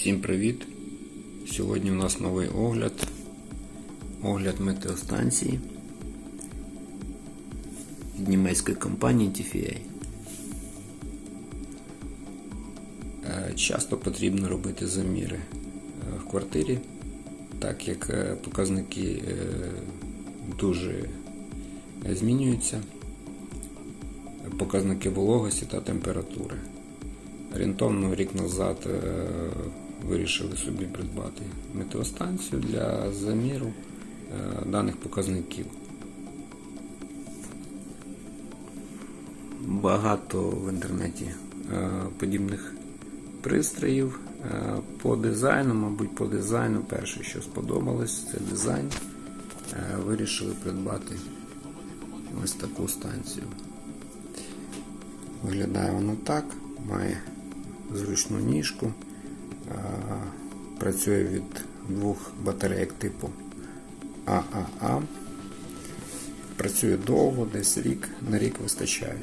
Всім привіт! Сьогодні у нас новий огляд. Огляд метеостанції від німецької компанії TFA. Е, Часто потрібно робити заміри е, в квартирі, так як е, показники дуже змінюються. Показники вологості та температури. Орієнтовно рік назад вирішили собі придбати метеостанцію для заміру е, даних показників. Багато в інтернеті е, подібних пристроїв. Е, По дизайну, мабуть, по дизайну перше, що сподобалось, це дизайн. Вирішили придбати ось таку станцію. Виглядає воно так, має зручну ніжку, працює від двох батарейок типу ААА. Працює довго, десь рік, на рік вистачає.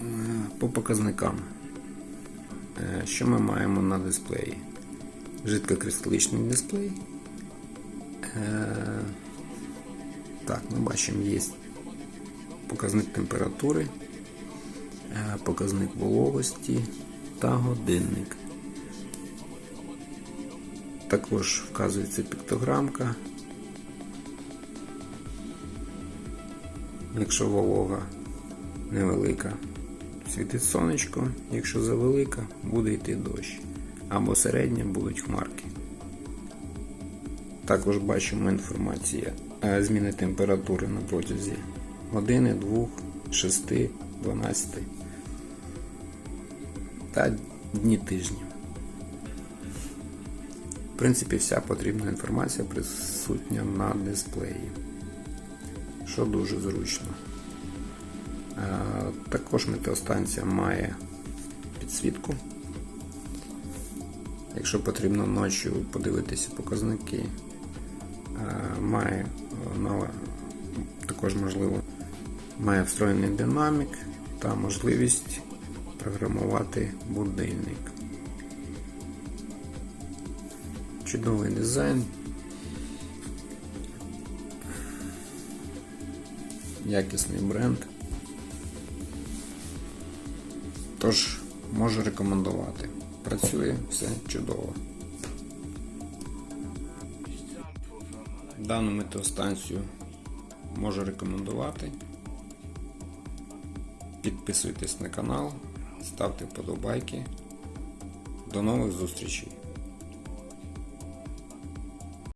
Е, По показникам, Е, що ми маємо на дисплеї? Жидкокристалічний дисплей. Е, Так, ми бачимо, є показник температури, показник вологості та годинник. Також вказується піктограмка. Якщо волога невелика, світить сонечко, якщо завелика, буде йти дощ. Або середня будуть хмарки. Також бачимо інформація е, зміни температури на протязі години, 2, 6, 12 та дні тижні. В принципі, вся потрібна інформація присутня на дисплеї, що дуже зручно. Е, Також метеостанція має підсвітку. Якщо потрібно ночі подивитися показники, е, має також можливо має встроєний динамік та можливість програмувати будильник. Чудовий дизайн. Якісний бренд. Тож можу рекомендувати. Працює все чудово. Дану метеостанцію можу рекомендувати. Підписуйтесь на канал, ставте вподобайки. До нових зустрічей!